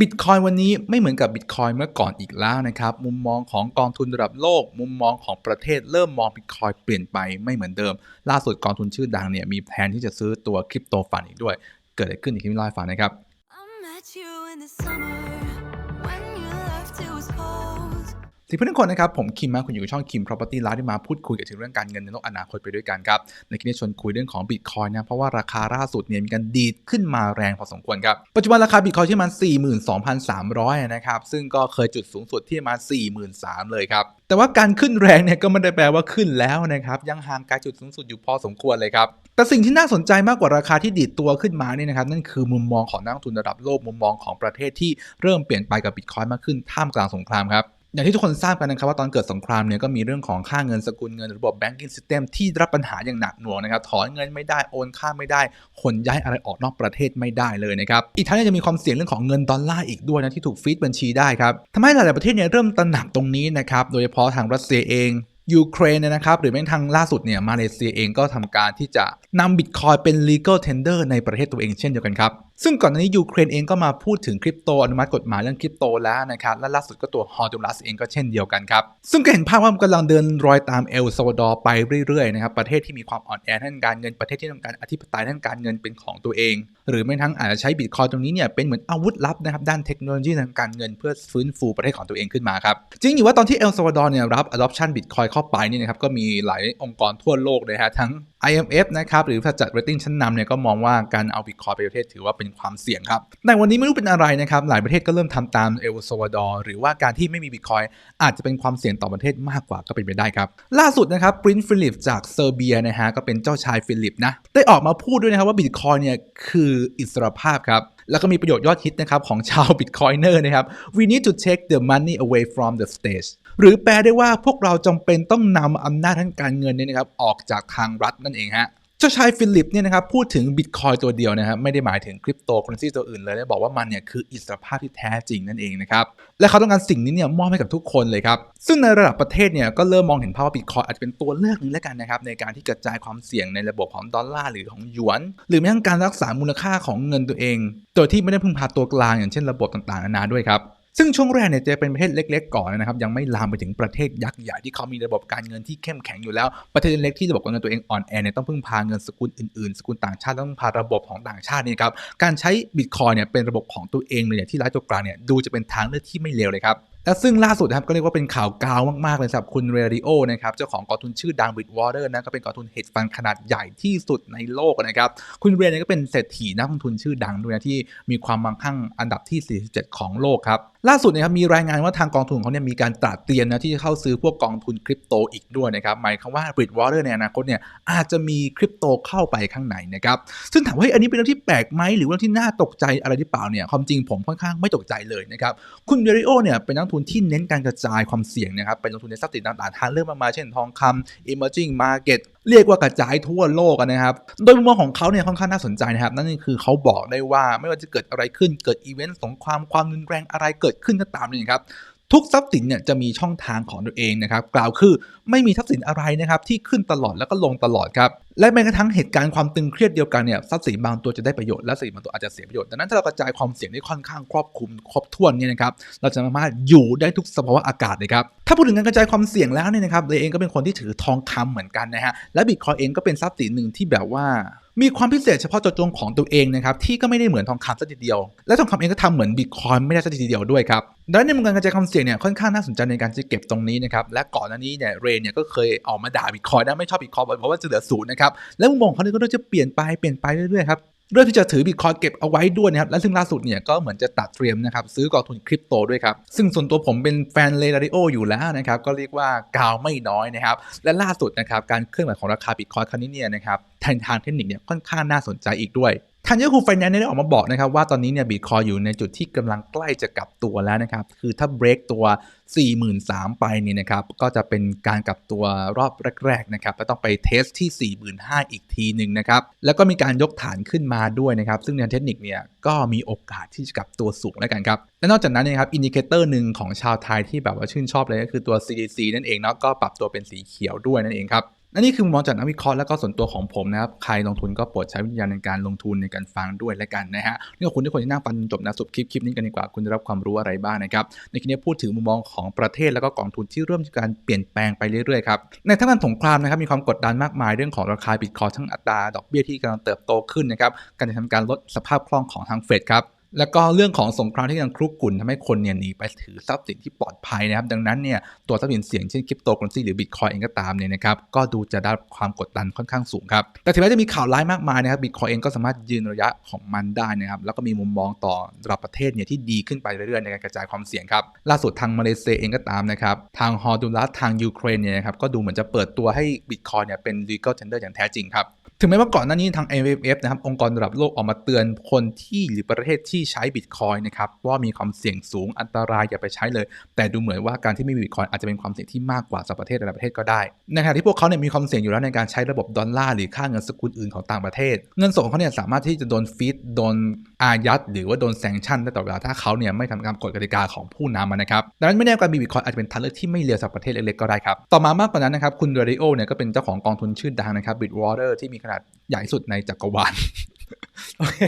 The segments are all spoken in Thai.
บิตคอยวันนี้ไม่เหมือนกับบิตคอยเมื่อก่อนอีกแล้วนะครับ มุมมองของกองทุนระดับโลก มุมมองของประเทศเริ่มมองบิตคอยเปลี่ยนไปไม่เหมือนเดิม ล่าสุดกองทุนชื่อดังเนี่ยมีแผนที่จะซื้อตัวคริปโตฟันอีกด้วย เกิดอะไรขึ้นอีกที่ไม่เล่าให้ฟังนะครับ ดีเพื่อนทุกคนนะครับ ผมคิมมาคุณอยู่กับช่องคิม property live ที่มาพูดคุยกับถึงเรื่องการเงินในโลกอนาคตไปด้วยกันครับ ในคลิปนี้ชวนคุยเรื่องของบิตคอยนะเพราะว่าราคาล่าสุดเนี่ยมีการดีดขึ้นมาแรงพอสมควรครับ ปัจจุบันราคาบิตคอยที่มัน 42,300 นะครับ ซึ่งก็เคยจุดสูงสุดที่มา 43,000เลยครับแต่ว่าการขึ้นแรงเนี่ยก็ไม่ได้แปลว่าขึ้นแล้วนะครับยังห่างไกลจุดสูงสุดอยู่พอสมควรเลยครับแต่สิ่งที่น่าสนใจมากกว่าราคาที่ดีดตัวขึ้นมาเนี่ยนะครับนั่นคือมุมมองของนักทุนระดับโลกมุมมองของประเทศที่เริ่มเปลี่ยนไปกับบิตคอยมากขึ้นท่ามกลางสงครามครับ อย่างที่ทุกคนทราบกันนะครับว่าตอนเกิดสงครามเนี่ยก็มีเรื่องของค่าเงินสกุลเงินระบบ banking system ที่รับปัญหาอย่างหนักหน่วงนะครับถอนเงินไม่ได้โอนค่าไม่ได้ขนย้ายอะไรออกนอกประเทศไม่ได้เลยนะครับอีกทั้งยังจะมีความเสี่ยงเรื่องของเงินดอลลาร์อีกด้วยนะที่ถูกฟีดบัญชีได้ครับทำให้หลายๆประเทศเนี่ยเริ่มตระหนักตรงนี้นะครับโดยเฉพาะทางรัสเซียเองยูเครนเนี่ยนะครับหรือแม้ทั่งล่าสุดเนี่ยมาเลเซียเองก็ทำการที่จะนำบิตคอยเป็น legal tender ในประเทศตัวเองเช่นเดียวกันครับ ซึ่งก่อนหน้านี้ยูเครนเองก็มาพูดถึงคริปโตอนุมัติกฎหมายเรื่องคริปโตแล้วนะครับและล่าสุดก็ตัวฮอร์ดูลัสเองก็เช่นเดียวกันครับ ซึ่งก็เห็นภาพว่ามันกำลังเดินรอยตามเอลซาวดอร์ไปเรื่อยๆนะครับประเทศที่มีความอ่อนแอทางการเงินประเทศที่ต้องการอธิปไตยทางการเงินเป็นของตัวเอง หรือไม่ทั้งอาจจะใช้บิตคอยตรงนี้เนี่ยเป็นเหมือนอาวุธลับนะครับด้านเทคโนโลยีทางการเงินเพื่อฟื้นฟูประเทศของตัวเองขึ้นมาครับจริงอยู่ว่าตอนที่เอลซาวดอร์เนี่ยรับ adoption Bitcoin เข้าไปนี่นะครับก็มีหลายองค์กรทั่วโลกเลยฮะทั้ง IMF นะครับหรือถ้าจัด rating ชั้นนำเนี่ยก็มองว่าการเอาบิตคอยไปประเทศถือว่าเป็นความเสี่ยงครับแต่วันนี้ไม่รู้เป็นอะไรนะครับหลายประเทศก็เริ่มทำตามเอลซาวาดอร์หรือว่าการที่ไม่มีบิตคอยอาจจะเป็นความเสี่ยงต่อประเทศมากกว่าก็เป็นไปได้ครับล่าสุดนะครับปรินซ์ฟิลิปจากเซอร์เบียนะฮะก็เป็นเจ้าชายฟิลิปนะได้ออกมาพูดด้วยนะครับว่าบิตคอยเนี่ยคืออิสรภาพครับ แล้วก็มีประโยชน์ยอดฮิตนะครับของชาวบิตคอยเนอร์นะครับ we need to take the money away from the state หรือแปลได้ว่าพวกเราจำเป็นต้องนำอำนาจทางการเงินเนี่ยนะครับออกจากทางรัฐนั่นเองฮะ เจ้าชายฟิลิปเนี่ยนะครับพูดถึงบิตคอยตัวเดียวนะครับไม่ได้หมายถึงคริปโตเคอเรนซีตัวอื่นเลยและบอกว่ามันเนี่ยคืออิสรภาพที่แท้จริงนั่นเองนะครับและเขาต้องการสิ่งนี้เนี่ยมอบให้กับทุกคนเลยครับซึ่งในระดับประเทศเนี่ยก็เริ่มมองเห็นภาพว่าบิตคอยอาจจะเป็นตัวเลือกหนึงแล้วกันนะครับในการที่กระจายความเสี่ยงในระบบของดอลลาร์หรือของหยวน หรือแม้กระทั่งการรักษามูลค่าของเงินตัวเอง โดยที่ไม่ได้พึ่งพาตัวกลางอย่างเช่นระบบต่างๆนานาด้วยครับ ซึ่งช่วงแรกเนี่ยจะเป็นประเทศเล็ก ๆ ก่อนนะครับ ยังไม่ลามไปถึงประเทศยักษ์ใหญ่ที่เขามีระบบการเงินที่เข้มแข็งอยู่แล้ว ประเทศเล็กที่ระบบการเงินตัวเองอ่อนแอเนี่ยต้องพึ่งพาเงินสกุลอื่นๆ สกุลต่างชาติต้องพาระบบของต่างชาตินี่ครับ การใช้บิตคอยเนี่ยเป็นระบบของตัวเองเลยเนี่ยที่ร้ตัวกลางเนี่ยดูจะเป็นทางเลือกที่ไม่เลวเลยครับ และซึ่งล่าสุดนะครับก็เรียกว่าเป็นข่าวกาวมากๆเลยสำหรับคุณเรดิโอนะครับเจ้าของกองทุนชื่อดังบิตวอเตอร์นะก็เป็นกองทุน hedge fund ขนาดใหญ่ที่สุดในโลกนะครับคุณเรเนี่ยก็เป็นเศรษฐีนักลงทุนชื่อดังด้วยนะที่มีความมั่งคั่งอันดับที่ 47 ของโลกครับล่าสุดนะครับมีรายงานว่าทางกองทุนเขาเนี่ยมีการตราเตรียมนะที่จะเข้าซื้อพวกกองทุนคริปโตอีกด้วยนะครับหมายความว่าบิตวอเตอร์ในอนาคตเนี่ยอาจจะมีคริปโตเข้าไปข้างในนะครับซึ่งถามว่าเฮ้ยอันนี้เป็นเรื่องที่แปลกไหมหรือว่าเรื่องที่น่าตกใจอะไรหรือเปล่าเนี่ยความจริงผมค่อนข้างไม่ตกใจเลยนะครับคุณเดริโอเนี่ยเป็นนักทุนที่เน้นการกระจายความเสี่ยงนะครับไปลงทุนในทรัพย์สินต่างๆทางเลือกมากมายเช่นทองคำ emerging market เรียกว่ากระจายทั่วโลกนะครับ โดยมุมมองของเขาเนี่ยค่อนข้างน่าสนใจนะครับ นั่นคือเขาบอกได้ว่าไม่ว่าจะเกิดอะไรขึ้น เกิดอีเวนต์สงครามความรุนแรงอะไรเกิดขึ้นก็ตามนี่ครับ ทุกทรัพย์สินเนี่ยจะมีช่องทางของตัวเองนะครับ กล่าวคือไม่มีทรัพย์สินอะไรนะครับที่ขึ้นตลอดแล้วก็ลงตลอดครับ และแม้กระทั่งเหตุการณ์ความตึงเครียดเดียวกันเนี่ยทรัพย์สินบางตัวจะได้ประโยชน์และสินบางตัวอาจจะเสียประโยชน์ดังนั้นถ้าเรากระจายความเสี่ยงได้ค่อนข้างครอบคลุมครบถ้วนเนี่ยนะครับเราจะสามารถอยู่ได้ทุกสภาวะอากาศเลยครับถ้าพูดถึงการกระจายความเสี่ยงแล้วเนี่ยนะครับเลยเองก็เป็นคนที่ถือทองคำเหมือนกันนะฮะและบิตคอยเองก็เป็นทรัพย์สินหนึ่งที่แบบว่ามีความพิเศษเฉพาะเจาะจงของตัวเองนะครับที่ก็ไม่ได้เหมือนทองคำสักทีเดียว และทองคำเองก็ทำเหมือนบิตคอยไม่ได้สักทีเดียวด้วยครับดังนั้นในมุมการกระจายความเสี่ยงเนี่ยค่อนข้างน่าสนใจในการจะเก็บตรงนี้นะครับและก่อนหน้านี้เนี่ยเรนเนี่ยก็เคยออกมาด่าบิตคอยนะไม่ชอบบิตคอยเพราะว่าจะเหลือศูนย์นะครับและมุมมองของเขาเนี่ยก็จะเปลี่ยนไปเปลี่ยนไปเรื่อยๆครับเรื่องที่จะถือบิตคอยเก็บเอาไว้ด้วยนะครับ และซึ่งล่าสุดเนี่ยก็เหมือนจะตัดเตรียมนะครับ ซื้อกองทุนคริปโตด้วยครับ ซึ่งส่วนตัวผมเป็นแฟนเลดาริโออยู่แล้วนะครับ ก็เรียกว่ากาวไม่น้อยนะครับ และล่าสุดนะครับ การเคลื่อนไหวของราคาบิตคอยครั้งนี้เนี่ยนะครับทางทางเทคนิคเนี่ยค่อนข้างน่าสนใจอีกด้วย ทันยาคูไฟแนนซ์ได้ออกมาบอกนะครับว่าตอนนี้เนี่ยบิตคอยอยู่ในจุดที่กำลังใกล้จะกลับตัวแล้วนะครับ คือถ้าเบรกตัว 43,000ไปนี่นะครับ ก็จะเป็นการกลับตัวรอบแรกๆนะครับแล้วต้องไปเทสที่ 45,000 อีกทีหนึ่งนะครับ แล้วก็มีการยกฐานขึ้นมาด้วยนะครับ ซึ่งในเทคนิคเนี่ยก็มีโอกาสที่จะกลับตัวสูงแล้วกันครับ และนอกจากนั้นนะครับอินดิเคเตอร์หนึ่งของชาวไทยที่แบบว่าชื่นชอบเลยก็คือตัว CDC นั่นเองเนาะก็ปรับตัวเป็นสีเขียวด้วยนั่นเองครับ และนี่คือมุมมองจากนักวิเคราะห์แล้วก็ส่วนตัวของผมนะครับ ใครลงทุนก็โปรดใช้วิญญาณในการลงทุนในการฟังด้วยและกันนะฮะนี่ขอบคุณทุกคนที่นั่งฟังจนจบนะสุดคลิปคลิปนี้กันดีกว่าคุณจะรับความรู้อะไรบ้างนะครับ ในคลิปนี้พูดถึงมุมมองของประเทศแล้วก็กองทุนที่เริ่มการเปลี่ยนแปลงไปเรื่อยๆครับ ในทั้งการสงครามนะครับมีความกดดันมากมายเรื่องของราคาบิตคอยทั้งอัตราดอกเบี้ยที่กำลังเติบโตขึ้นนะครับ การจะทำการลดสภาพคล่องของทางเฟดครับ แล้วก็เรื่องของสงครามที่ยังครุกรุ่นทำให้คนเนี่ยหนีไปถือทรัพย์สินที่ปลอดภัยนะครับ ดังนั้นเนี่ยตัวทรัพย์สินเสี่ยงเช่นคริปโตเคอเรนซีหรือบิตคอยเองก็ตามเนี่ยนะครับก็ดูจะได้ความกดดันค่อนข้างสูงครับ แต่ถึงแม้จะมีข่าวร้ายมากมายนะครับบิตคอยเองก็สามารถยืนระยะของมันได้นะครับ แล้วก็มีมุมมองต่อระดับประเทศเนี่ยที่ดีขึ้นไปเรื่อยๆในการกระจายความเสี่ยงครับ ล่าสุดทางมาเลเซียเองก็ตามนะครับทางฮอดูรัสทางยูเครนเนี่ยนะครับก็ดูเหมือนจะเปิดตัวให้บิตคอยเนี่ยเป็น legal tender อย่างแท้จริงครับ ถึงแม้ว่าก่อนหน้านี้ทาง AFF นะครับองค์กรระดับโลกออกมาเตือนคนที่หรือประเทศที่ใช้บิตคอยนะครับว่ามีความเสี่ยงสูงอันตรายอย่าไปใช้เลย แต่ดูเหมือนว่าการที่ไม่มีบิตคอยอาจจะเป็นความเสี่ยงที่มากกว่าสำหรับประเทศหลายๆประเทศก็ได้ในขณะที่พวกเขาเนี่ยมีความเสี่ยงอยู่แล้วในการใช้ระบบดอลลาร์หรือค่าเงินสกุลอื่นของต่างประเทศ เงินสดของเขาเนี่ยสามารถที่จะโดนฟีดโดนอายัด หรือว่าโดนแซงชั่นได้ตลอดเวลาถ้าเขาเนี่ยไม่ทำตามกฎกติกาของผู้นำนะครับดังนั้นไม่แน่การมีบิตคอยอาจจะเป็นทางเลือกที่ไม่เลวสำหรับประเทศเล็กๆก็ได้ครับต่อมามากกว่านั้นนะครับคุณเรดิโอเนี่ยก็เป็นเจ้าของกองทุนชื่อดังนะครับ Bitwater ที่มีขนาดใหญ่สุดในจักรวาลโอเค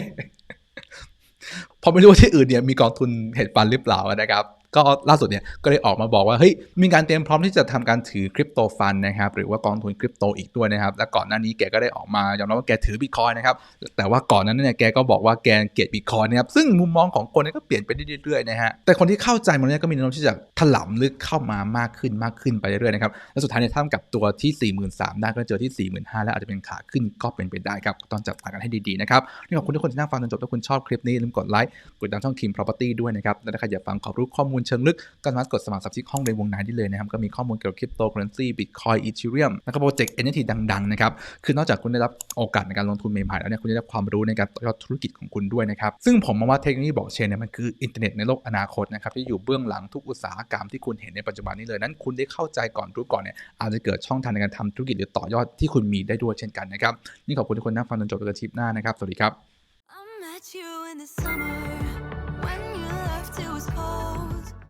พอไม่รู้ว่าที่อื่นเนี่ยมีกองทุนเห็ดฟันหรือเปล่านะครับ ก็ล่าสุดเนี่ยก็ได้ออกมาบอกว่าเฮ้ยมีการเตรียมพร้อมที่จะทำการถือคริปโตฟันนะครับหรือว่ากองทุนคริปโตอีกด้วยนะครับและก่อนหน้านี้แกก็ได้ออกมายอมรับว่าแกถือบิตคอยนะครับแต่ว่าก่อนนั้นเนี่ยแกก็บอกว่าแกเกลียดบิตคอยนะครับซึ่งมุมมองของคนนี่ยก็เปลี่ยนไปเรื่อยๆนะฮะแต่คนที่เข้าใจมันเนี่ยก็มีแนวโน้มที่จะถลำลึกเข้ามามากขึ้นมากขึ้นไปเรื่อยๆนะครับและสุดท้ายเนี่ยท่ามกับตัวที่ 43,000ได้ก็เจอที่ 45,000แล้วอาจจะเป็นขาขึ้นก็เป็นไปได้ครับต้องจับตากันให้ดีๆนะครับนี่ขอบคุณทุกคนที่นั่งฟังจนจบถ้าคุณชอบคลิปนี้ลืมกดไลค์กดติดตามช่อง Kim Property ด้วยนะครับและถ้าใครอยากฟังความรู้ข้อมูลเชิงลึกก็สามารถกดสมัครสมาชิกห้องในวงในได้เลยนะครับก็มีข้อมูลเกี่ยวกับคริปโตเคอเรนซีบิตคอยอีเทเรียมแล้วก็โปรเจกต์ NFT ดังๆนะครับคือนอกจากคุณได้รับโอกาสในการลงทุนใหม่ๆแล้วเนี่ยคุณได้รับความรู้ในการต่อยอดธุรกิจของคุณด้วยนะครับซึ่งผมมองว่าเทคโนโลยีบล็อกเชนเนี่ยมันคืออินเทอร์เน็ตในโลกอนาคตนะครับที่อยู่เบื้องหลังทุกอุตสาหกรรมที่คุณเห็นในปัจจุบันนี้เลยนั้นคุณได้เข้าใจก่อนรู้ก่อนเนี่ยอาจจะเกิดช่องทางในการทำธุรกิจหรือต่อยอดที่คุณมีได้ด้วยเช่นกันนะครับนี่ขอบคุณทุกคนนั่งฟังจนจบกับคลิปหน้านะครับสวัสดีครับ I met you in the summer